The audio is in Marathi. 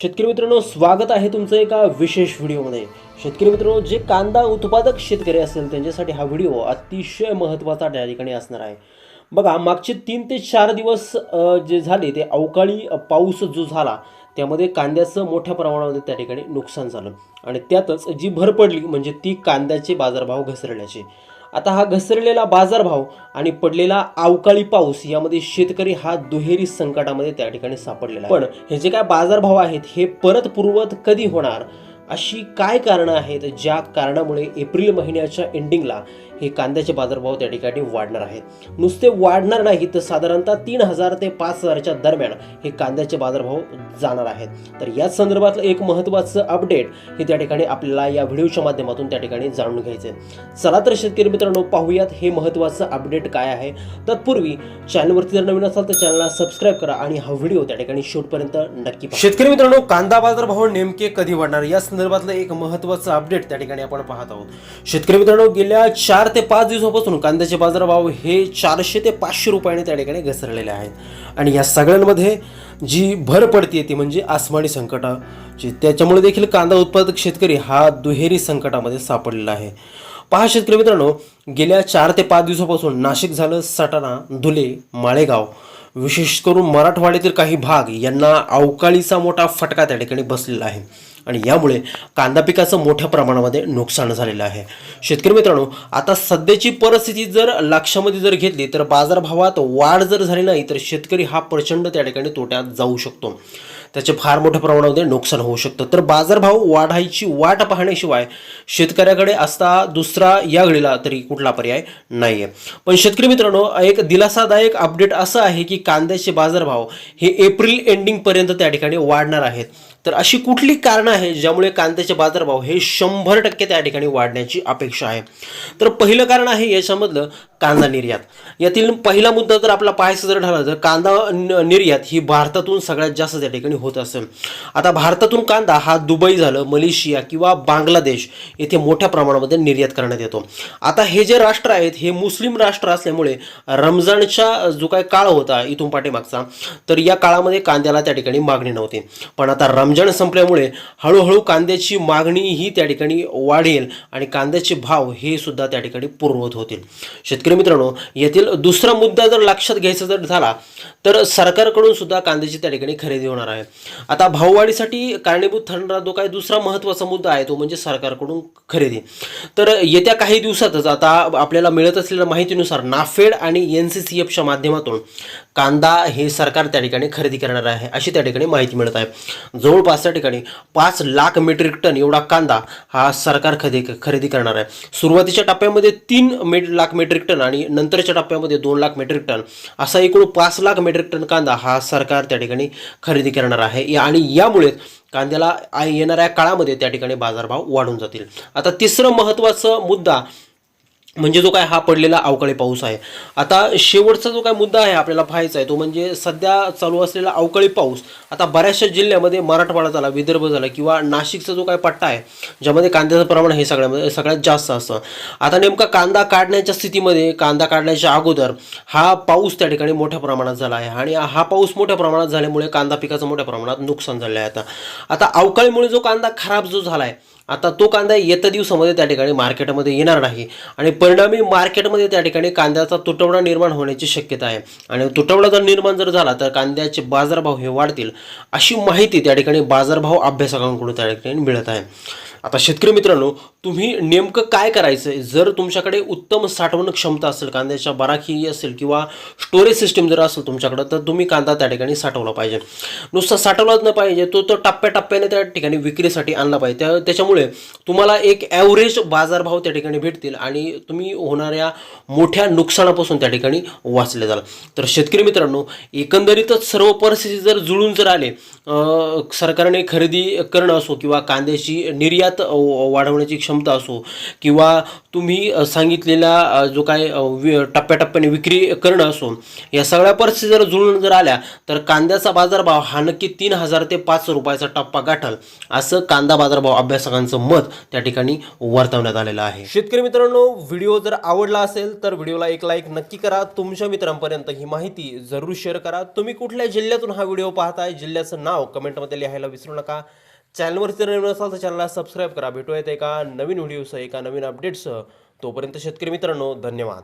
शेतकरी मित्रांनो स्वागत आहे तुमचं एका विशेष व्हिडिओमध्ये. शेतकरी मित्रांनो जे कांदा उत्पादक शेतकरी असेल त्यांच्यासाठी हा व्हिडिओ अतिशय महत्त्वाचा त्या ठिकाणी असणार आहे. बघा मागचे तीन ते चार दिवस जे झाले ते अवकाळी पाऊस जो झाला त्यामध्ये कांद्याचं मोठ्या प्रमाणामध्ये त्या ठिकाणी नुकसान झालं. आणि त्यातच जी भर पडली म्हणजे ती कांद्याचे बाजारभाव घसरण्याचे. आता हा घसरलेला बाजारभाव आणि पडलेला अवकाळी पाऊस यामध्ये शेतकरी हा दुहेरी संकटामध्ये त्या ठिकाणी सापडलेला आहे. पण हे जे काय बाजारभाव आहेत हे परत पूर्वत कधी होणार? अशी काय कारणं आहेत ज्या कारणामुळे एप्रिल महिन्याच्या एंडिंगला हे कांद्याचे बाजारभाव त्या ठिकाणी वाढणार आहेत? नुसते वाढणार नाही तर साधारणतः तीन हजार ते पाच हजारच्या दरम्यान हे कांद्याचे बाजारभाव जाणार आहेत. तर याच संदर्भातलं एक महत्त्वाचं अपडेट हे त्या ठिकाणी आपल्याला या व्हिडिओच्या माध्यमातून त्या ठिकाणी जाणून घ्यायचं आहे चला तर शेतकरी मित्रांनो पाहूयात हे महत्त्वाचं अपडेट काय आहे. तत्पूर्वी चॅनलवरती जर नवीन असाल तर चॅनलला सबस्क्राईब करा आणि हा व्हिडिओ त्या ठिकाणी शेवटपर्यंत नक्की शेतकरी मित्रांनो कांदा बाजारभाव नेमके कधी वाढणार? या संदर्भातलं एक महत्त्वाचं अपडेट त्या ठिकाणी आपण पाहत आहोत. शेतकरी मित्रांनो गेल्या चार ते पाच दिवसापासून कांद्याचे बाजारभाव हे चारशे ते पाचशे रुपयाने त्या ठिकाणी घसरलेले आहेत. आणि या सगळ्यांमध्ये जी भर पडते ती म्हणजे आसमानी संकट जी त्याच्यामुळे देखील कांदा उत्पादक शेतकरी हा दुहेरी संकटामध्ये सापडलेला आहे. पहा शेतकरी मित्रांनो गेल्या चार ते पाच दिवसापासून नाशिक झालं सटाणा धुले माळेगाव. विशेष करून मराठवाड्यातील काही भाग यांना अवकाळीचा मोठा फटका त्या ठिकाणी बसलेला आहे. आणि यामुळे कांदा पिकाचं मोठ्या प्रमाणामध्ये नुकसान झालेलं आहे. शेतकरी मित्रांनो आता सध्याची परिस्थिती जर लक्षामध्ये जर घेतली तर बाजारभावात वाढ जर झाली नाही तर शेतकरी हा प्रचंड त्या ठिकाणी तोट्यात जाऊ शकतो. त्याचे फार मोठ्या प्रमाणामध्ये नुकसान होऊ शकतं. तर बाजारभाव वाढायची वाट पाहण्याशिवाय शेतकऱ्याकडे असता दुसरा या घडीला तरी कुठला पर्याय नाही आहे पण शेतकरी मित्रांनो एक दिलासादायक अपडेट असं आहे की कांद्याचे बाजारभाव हे एप्रिल एंडिंगपर्यंत त्या ठिकाणी वाढणार आहेत. तर अशी कुठली कारणं आहेत ज्यामुळे कांद्याचे बाजारभाव हे शंभर टक्के त्या ठिकाणी वाढण्याची अपेक्षा आहे? तर पहिलं कारण आहे याच्यामधलं कांदा निर्यात. यातील पहिला मुद्दा जर आपला पाहायचं जर ठरला तर कांदा निर्यात ही भारतातून सगळ्यात जास्त त्या ठिकाणी होत असेल. आता भारतातून कांदा हा दुबई झालं मलेशिया किंवा बांगलादेश येथे मोठ्या प्रमाणामध्ये निर्यात करण्यात येतो. आता हे जे राष्ट्र आहेत हे मुस्लिम राष्ट्र असल्यामुळे रमजानच्या जो काय काळ होता इथून पाठीमागचा तर या काळामध्ये कांद्याला त्या ठिकाणी मागणी नव्हती. पण आता रमजान संपल्यामुळे हळूहळू कांद्याची मागणी ही त्या ठिकाणी वाढेल आणि कांद्याचे भाव हे सुद्धा त्या ठिकाणी पूर्ववत होतील. शेतकरी मित्रांनो येथील दुसरा मुद्दा जर लक्षात घ्यायचा जर झाला तर सरकारकडून सुद्धा कांद्याची त्या ठिकाणी खरेदी होणार आहे. आता भाववाढीसाठी कारणीभूत ठरणारा जो काय दुसरा महत्त्वाचा मुद्दा आहे तो म्हणजे सरकारकडून खरेदी. तर येत्या काही दिवसातच आता आपल्याला मिळत असलेल्या माहितीनुसार नाफेड आणि एन सी सी एफच्या माध्यमातून कांदा हे सरकार त्या ठिकाणी खरेदी करणार आहे अशी त्या ठिकाणी माहिती मिळत आहे. जवळपास त्या ठिकाणी पाच लाख मेट्रिक टन एवढा कांदा हा सरकार खरेदी खरेदी करणार आहे. सुरुवातीच्या टप्प्यामध्ये तीन मेट लाख मेट्रिक टन आणि नंतरच्या टप्प्यामध्ये दोन लाख मेट्रिक टन असा एकूण पाच लाख मेट्रिक टन कांदा हा सरकार त्या ठिकाणी खरेदी करणार आहे. या- आणि यामुळे कांद्याला येणाऱ्या काळामध्ये त्या ठिकाणी बाजारभाव वाढून जातील. आता तिसरं महत्त्वाचं मुद्दा म्हणजे जो काय हा पडलेला अवकाळी पाऊस आहे. आता शेवटचा जो काय मुद्दा आहे आपल्याला पाहायचा आहे तो म्हणजे सध्या चालू असलेला अवकाळी पाऊस आता बऱ्याचशा जिल्ह्यामध्ये मराठवाडा झाला विदर्भ झाला किंवा नाशिकचा जो काय पट्टा आहे ज्यामध्ये कांद्याचं प्रमाण हे सगळ्यामध्ये सगळ्यात जास्त असतं. आता नेमका कांदा काढण्याच्या स्थितीमध्ये कांदा काढण्याच्या अगोदर हा पाऊस त्या ठिकाणी मोठ्या प्रमाणात झाला आहे आणि हा पाऊस मोठ्या प्रमाणात झाल्यामुळे कांदा पिकाचं मोठ्या प्रमाणात नुकसान झालं आहे आता. आता अवकाळीमुळे जो कांदा खराब जो झाला आहे आता तो कांदा येत्या दिवसामध्ये त्या ठिकाणी मार्केटमध्ये येणार नाही. आणि परिणामी मार्केटमध्ये त्या ठिकाणी कांद्याचा तुटवडा निर्माण होण्याची शक्यता आहे. आणि तुटवडा जर निर्माण जर झाला तर कांद्याचे बाजारभाव हे वाढतील अशी माहिती त्या ठिकाणी बाजारभाव अभ्यासकांकडून त्या ठिकाणी मिळत आहे. आता शेतकरी मित्रांनो तुम्ही नेमकं काय करायचं? आहे जर तुमच्याकडे उत्तम साठवण क्षमता असेल कांद्याच्या बराखी असेल किंवा स्टोरेज सिस्टीम जर असेल तुमच्याकडं तर तुम्ही कांदा त्या ठिकाणी साठवला पाहिजे. नुसता साठवलाच नाही पाहिजे तो तर टप्प्याटप्प्याने त्या ठिकाणी विक्रीसाठी आणला पाहिजे. त्या त्याच्यामुळे तुम्हाला एक ॲव्हरेज बाजारभाव त्या ठिकाणी भेटतील आणि तुम्ही होणाऱ्या मोठ्या नुकसानापासून त्या ठिकाणी वाचले जाल. तर शेतकरी मित्रांनो एकंदरीतच सर्व परिस्थिती जर जुळून जर आले सरकारने खरेदी करणं असो किंवा कांद्याची निर्यात महिन्यात वाढवण्याची क्षमता असो किंवा तुम्ही सांगितलेला जो काय वि टप्प्याटप्प्याने विक्री करणं असो या सगळ्या परिस्थिती जर जुळून जर आल्या तर कांद्याचा बाजारभाव हा नक्की तीन हजार ते पाच रुपयाचा टप्पा गाठल असं कांदा बाजारभाव अभ्यासकांचं मत त्या ठिकाणी वर्तवण्यात आलेलं आहे. शेतकरी मित्रांनो व्हिडिओ जर आवडला असेल तर व्हिडिओला एक लाईक नक्की करा. तुमच्या मित्रांपर्यंत ही माहिती जरूर शेअर करा. तुम्ही कुठल्या जिल्ह्यातून हा व्हिडिओ पाहताय जिल्ह्याचं नाव कमेंटमध्ये लिहायला विसरू नका. चॅनलवर जर नवीन असाल तर चॅनलला सबस्क्राईब करा. भेटूयात एका नवीन व्हिडिओसह एका नवीन अपडेटसह. तोपर्यंत शेतकरी मित्रांनो धन्यवाद.